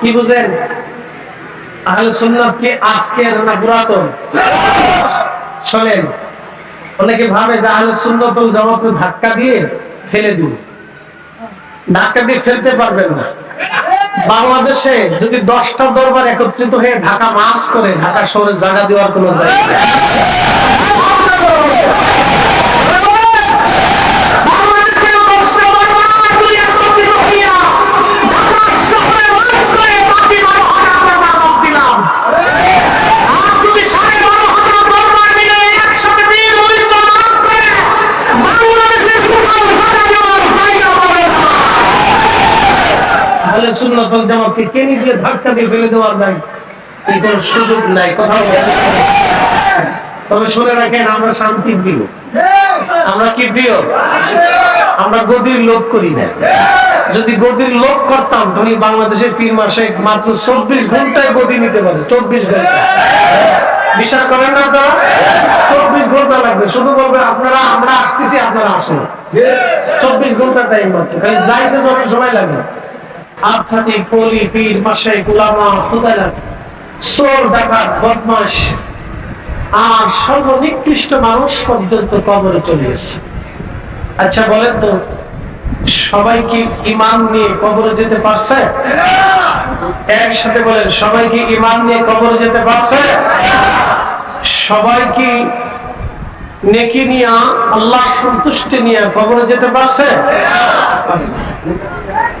কি বুঝেন? কি শোনেন, অনেকে ভাবে যে ধাক্কা দিয়ে ফেলে ধাক্কা দিয়ে ফেলতে পারবেন না। বাংলাদেশে যদি দশটা দরবার একত্রিত হয়ে ঢাকা মাস করে, ঢাকা শহরে জায়গা দেওয়ার কোন জায়গা জামাতকে কেনি দিয়ে ধাক্কা দিয়ে ফেলে দেওয়ার নাই? সুযোগ নাই, কথা তবে শুনে রাখেন, আমরা প্রিয়। আমরা কি প্রিয়? আমরা গদির লোভ করি না। যদি গদির লোভ করতাম, তাহলে বাংলাদেশের পীর মাসে মাত্র চব্বিশ ঘন্টায় গদি নিতে পারে চব্বিশ ঘণ্টা। বিশ্বাস করেন না আপনারা? চব্বিশ ঘণ্টা লাগবে। শুধু বলবে, আপনারা, আমরা আসতেছি, আপনারা আসুন। চব্বিশ ঘণ্টা টাইম মাত্র। খালি যাইতে যখন সময় লাগে। আর্থাটি কলি পীর মাসে গুলামা খুদালা চোর, ডাকাত বদমাস আর সর্বনিকৃষ্ট মানুষ পর্যন্ত কবরে চলে গেছে। আচ্ছা বলেন তো, সবাই কি ইমান নিয়ে কবরে যেতে পারছে? একসাথে বলেন, সবাই কি ইমান নিয়ে কবরে যেতে পারছে? সবাই কি নেকি নিয়া আল্লাহ সন্তুষ্টি নিয়ে কবরে যেতে পারছে? পারে না।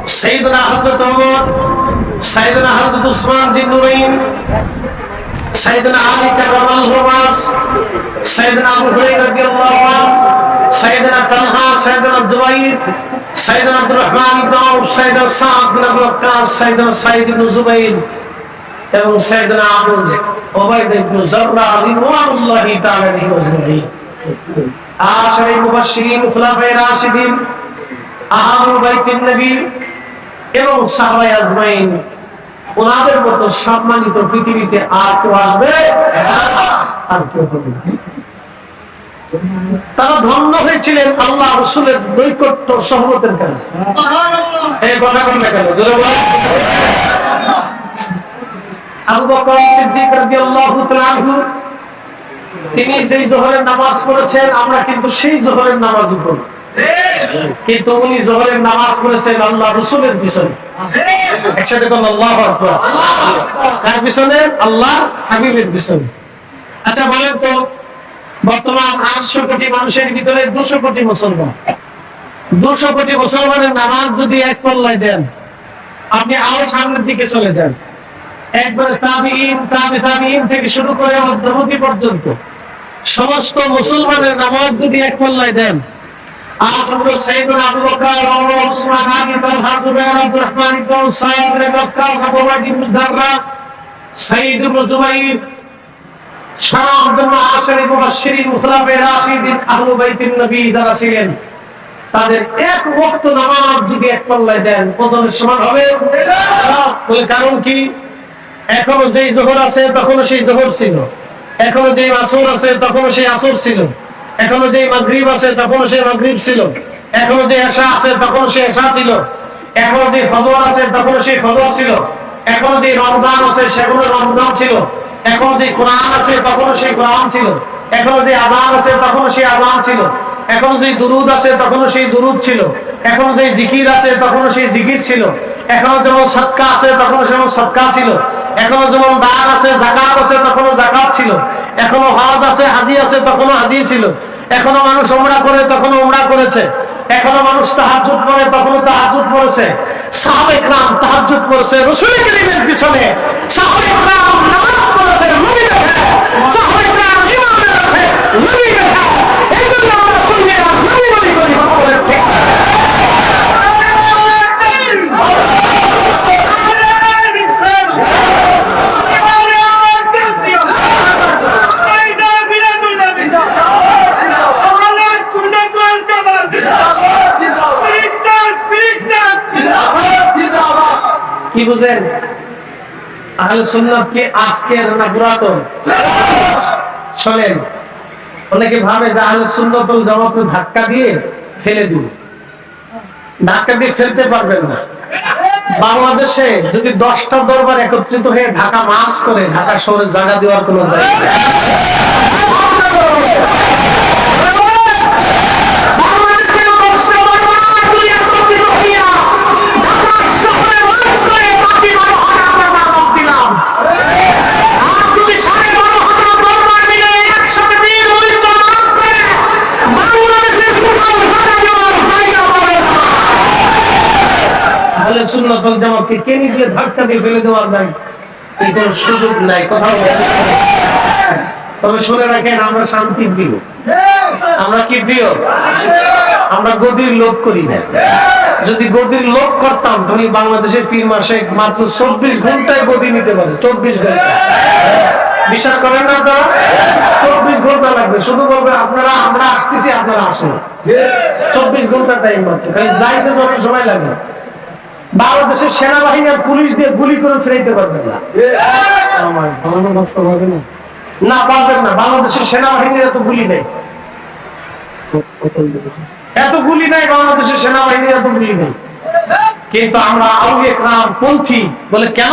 ওমর সাইয়েদনা হযরত ওমর সাইয়েদনা হযরত এবং সাহাবায়ে আজমাইন ওনাদের মতো সম্মানিত পৃথিবীতে আর কেউ আসবে? আর কেউ হবে তারা ধন্য হয়েছিলেন আল্লাহ রসুলের নৈকট্য সহমতের কারণে। তিনি যেই জোহরের নামাজ পড়েছেন, আমরা কিন্তু সেই জোহরের নামাজ পড়ি কিন্তু উনি জোহরের নামাজ পড়েছেন আল্লাহ রসুলের পিছনে। একসাথে বল আল্লাহ কার পিছনে? আল্লাহ হাবিবের পিছনে। আচ্ছা বলেন তো, বর্তমান আটশো কোটি মানুষের ভিতরে দুশো কোটি মুসলমান। দুশো কোটি মুসলমানের নামাজ যদি এক পল্লায় দেন, আপনি আরও সামনের দিকে চলে যান। একবারে তাবিইন, তাবে, তাবিইন থেকে শুরু করে মধ্যবর্তী পর্যন্ত। সমস্ত মুসলমানের নামাজ যদি এক পল্লায় দেন ছিলেন, তাদের এক ওয়াক্ত নামাজ যদি এক পাল্লায় দেন, ওজনের সমান হবে? বলে কারণ কি? এখনও যেই জোহর আছে তখনও সেই জোহর ছিল। এখনও যেই আসর আছে তখনও সেই আসর ছিল। এখনও যেই মাগরিব আছে তখনও সেই মাগরিব ছিল এখনও যে এশা আছে তখনও সেই এশা ছিল এখনও যে ফজর আছে তখনও সেই ফজর ছিল এখনও যে রমজান আছে সেখনো রমজান ছিল এখনও যে কোরআন আছে তখনও সেই কোরআন ছিল এখনও যে আজান আছে তখনও সেই আজান ছিল এখন যে দুরুদ আছে তখন সেই দুরুদ ছিল এখন যে জিকির আছে তখনও সেই জিকির ছিল এখনও যেমন সৎকা আছে তখন সেমন সৎকা ছিল এখনও যেমন দান আছে জাকাত আছে তখনও জাকাত ছিল এখনও হজ আছে হাজি আছে তখনও হাজি ছিল এখনও মানুষ ওমরা করে তখনও ওমরা করেছে। এখনও মানুষ তাহাজুদ পড়ে তখনও তাহাজুদ করেছে সাহাবেক রাম তাহাজুদ পড়েছে রসুল করিমের পিছনে সাহাবেক রাম নামাজ পড়েছে নবী দেখে সাহাবেক রাম ইমাম দেখে নবী দেখে এই জন্য আমরা সুন্নিরা নবী নবী করি কথা বলেন ঠিক না? কি বুঝেন আহলে সুন্নাত কি আজকের না পুরাতন? শোনেন, অনেকে ভাবে যে আহলে সুন্নাতুল জামাত ধাক্কা দিয়ে ফেলে দিব। ধাক্কা দিয়ে ফেলতে পারবেন না। বাংলাদেশে যদি দশটা দরবার একত্রিত হয়ে ঢাকা মাস করে, ঢাকা শহরে জায়গা দেওয়ার কোন জায়গা তাহলে সুন্নতল জামাতকে কে নিজে ধাক্কা দিয়ে ফেলে দেওয়ার নাই? এই কোনো সুযোগ নাই কথা বলার। তবে শুনে রাখেন, আমরা শান্তি প্রিয়। আমরা কি প্রিয়? আমরা গদির লোভ করি না। যদি গদির লোভ করতাম, তাহলে বাংলাদেশের পীর মাসে মাত্র চব্বিশ ঘন্টায় গদি নিতে পারে, চব্বিশ ঘণ্টা। বিশ্বাস করেন না আপনারা? চব্বিশ ঘণ্টা লাগবে। শুধু বলবে, আপনারা, আমরা আসতেছি, আপনারা আসুন। চব্বিশ ঘণ্টা টাইম মাত্র। খালি যাইতে যত সময় লাগে বাংলাদেশের সেনাবাহিনী আর পুলিশ দিয়ে গুলি করে ফেরাইতে পারবেন না। না, পারবেন না। বাংলাদেশের সেনাবাহিনীর এত গুলি নেই। এত গুলি নাই, বাংলাদেশের সেনাবাহিনীর এত গুলি নেই। কিন্তু আমরা পন্থী বলে কেন?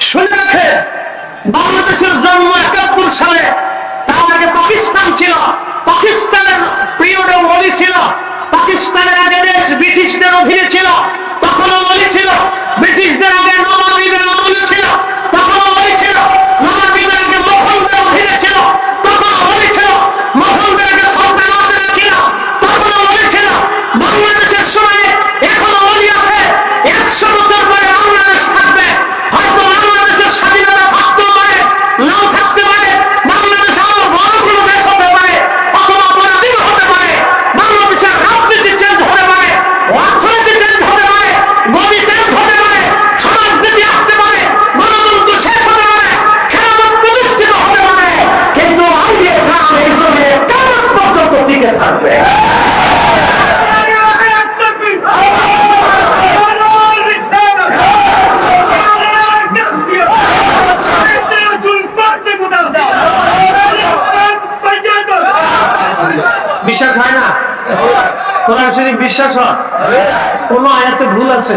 শুনে রাখে, বাংলাদেশের জন্ম একাত্তর সালে তার আগে পাকিস্তান ছিল। পাকিস্তানের পিরিয়ডে মলি ছিল। পাকিস্তানের আগে দেশ বিশ্বাস কোন আয়াতে ভুল আছে?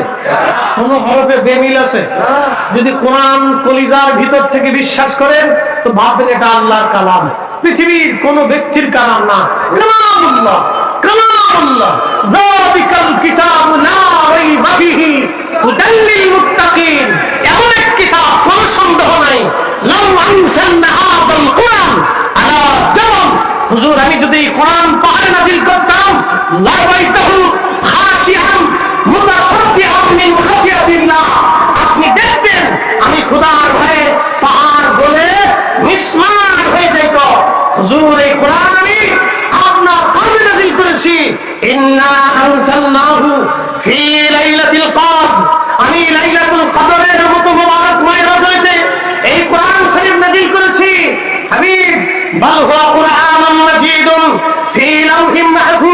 কোন হরফে বেমিল আছে? যদি কোরআন কলিজার ভিতর থেকে বিশ্বাস করেন, তো ভাববেন এটা আল্লাহর কালাম। পৃথিবীর কোন ব্যক্তির কালাম না। কালামুল্লাহ কালামুল্লাহ। যালিকাল কিতাবু লা রাইবা ফিহি হুদাল লিল মুত্তাকিন এমন এক কিতাব, কোনো সন্দেহ নাই। লাউ আনসালনা হাদাল কুরআন আলা জাবাল হুজুর, আমি যদি কোরআন পাহাড়ে নাজিল করতাম লাগাইতাহু ইন্না আনসালনাহু ফি লাইলাতিল কদর। আমি লাইলাতুল কদরের মতো মোবারকময় রজনীতে এই কোরআন শরীফ নাজিল করেছি। হাবিব, বাল হুয়া কুরআনুন মাজিদুন ফি লাউহিম মাহফুজ।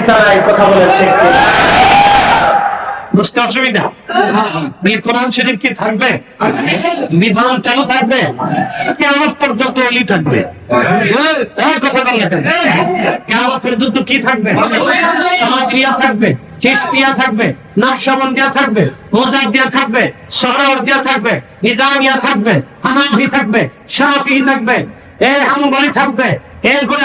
নাই কথা বলে ঠিক। বুঝতে অসুবিধা? কোরআন শরীফ কি থাকবে? বিধান চালু থাকবে? কেমন পর্যন্ত অলি থাকবে। হ্যাঁ, কথা বললে কেমন পর্যন্ত কি থাকবে? থাকবে চিস্তিয়া থাকবে নকশবন্দিয়া থাকবে মোজাক দিয়া থাকবে সহরাওয়ার দিয়া থাকবে নিজামিয়া থাকবে হানাফি থাকবে থাকবে এ হামবলি থাকবে এরপরে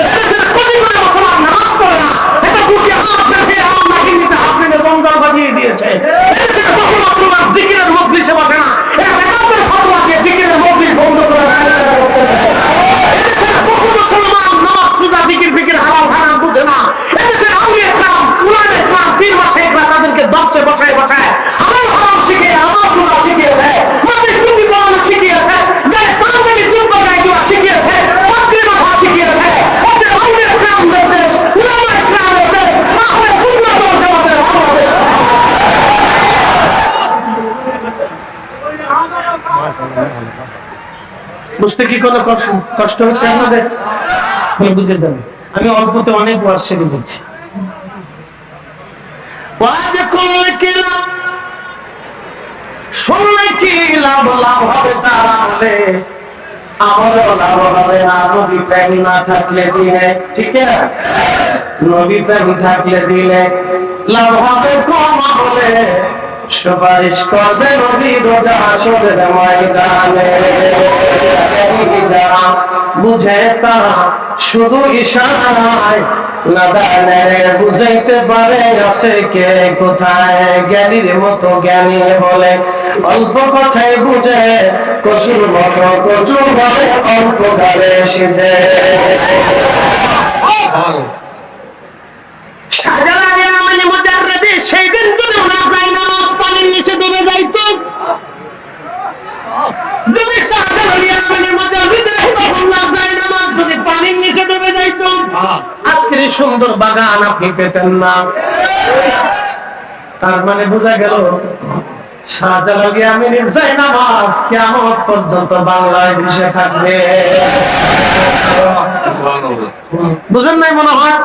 বুঝতে কি কোনো কষ্ট হচ্ছে আপনাদের বুঝে যাবে? আমি অল্পতে অনেক ওয়াজ সেরে বলছি শুনলে কি লাভ? লাভ হবে আমারও লাভ হবে না। নবী প্রেম না থাকলে দিলে, ঠিক নবী প্রেম থাকলে দিলে লাভ হবে কম বলে সুপারিশ করবে শুধু ইশারায় বুঝাইতে পারে আছে কে কোথায়, জ্ঞানীর মতো জ্ঞানী হলে অল্প কথায় বুঝে কচুর মতো কচুর ভাবে অল্প ভাবে সিজে সুন্দর বাগান আপনি পেতেন না। তার মানে বোঝা গেল হয়?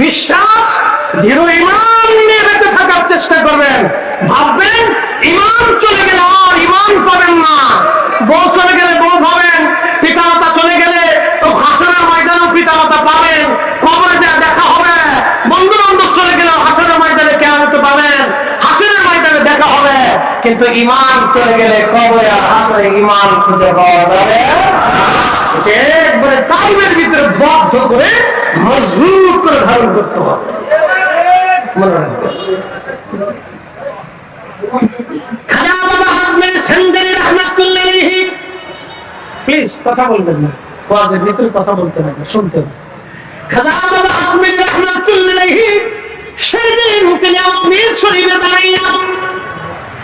বিশ্বাস দৃঢ় ইমান নিয়ে বেঁচে থাকার চেষ্টা করবেন। ভাববেন ইমান চলে গেলে আর ইমান পাবেন না বউ চলে গেলে বউ পাবেন পিতা মাতা চলে গেলে তো হাসনের ময়দানও পিতা মাতা পাবেন কবরে যা দেখা হবে বন্ধু বান্ধব চলে গেলে হাসনের ময়দানে কেমন পাবেন হাসনের ময়দানে দেখা হবে কিন্তু ইমান চলে গেলে কবরে আর ইমান খুঁজে পাওয়া যাবে একবারে কালবের ভিতরে বদ্ধ করে, মজবুত করে ধারণ করতে প্লিজ, কথা বলবেন ভিতরে কথা বলতে শুনতে বাবা শরীফে দাঁড়াইয়া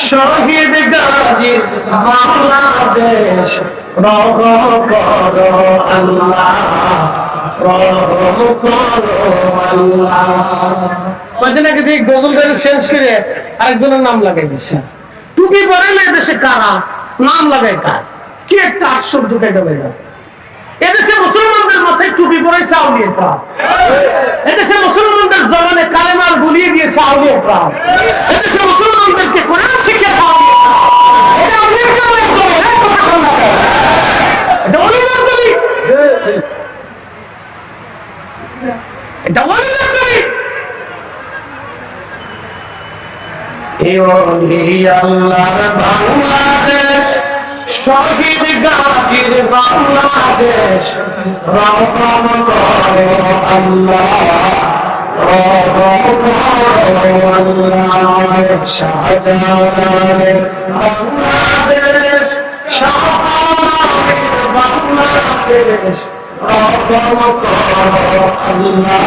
শহীদ গাজীর বাংলাদেশ, রহম করো আল্লাহ, রহম করো আল্লাহ। দিয়ে গাড়ি শেষ করে আরেকজনের নাম লাগাই দিচ্ছে টুপি পরে না এদেশে কারা? নাম লাগাই কার? কি একটা আশ্চর্য কেটে বেড়া এদেশে মুসলমানদের মাথায় টুপি পরে চাউলিয়ে প্রাণ। এদেশে মুসলমানদের জবানে কালেমার গুলিয়ে দিয়ে চাউলিয়ে প্রাণ। এদেশে মুসলমানদেরকে কোরআন শিখে আল্লাহর বাংলাদেশ। শহীদ গাজীর বাংলাদেশ রহম করো আল্লাহ। রহম করো আল্লাহ শাহজালালের বাংলাদেশ শাহজালালের বাংলাদেশ রহম করো আল্লাহ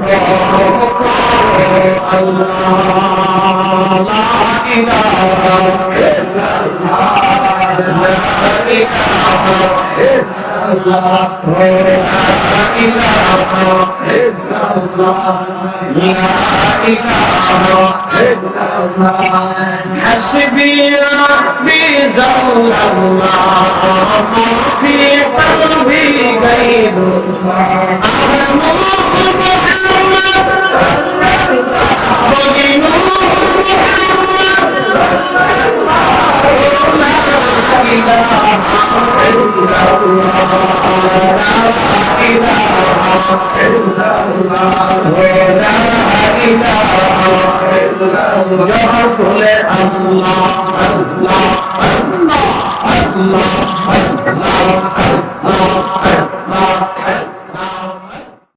রহম করো আল্লাহ লা ইলাহা ইল্লাল্লাহ حسبي ربي زول الله في قلبي غير الله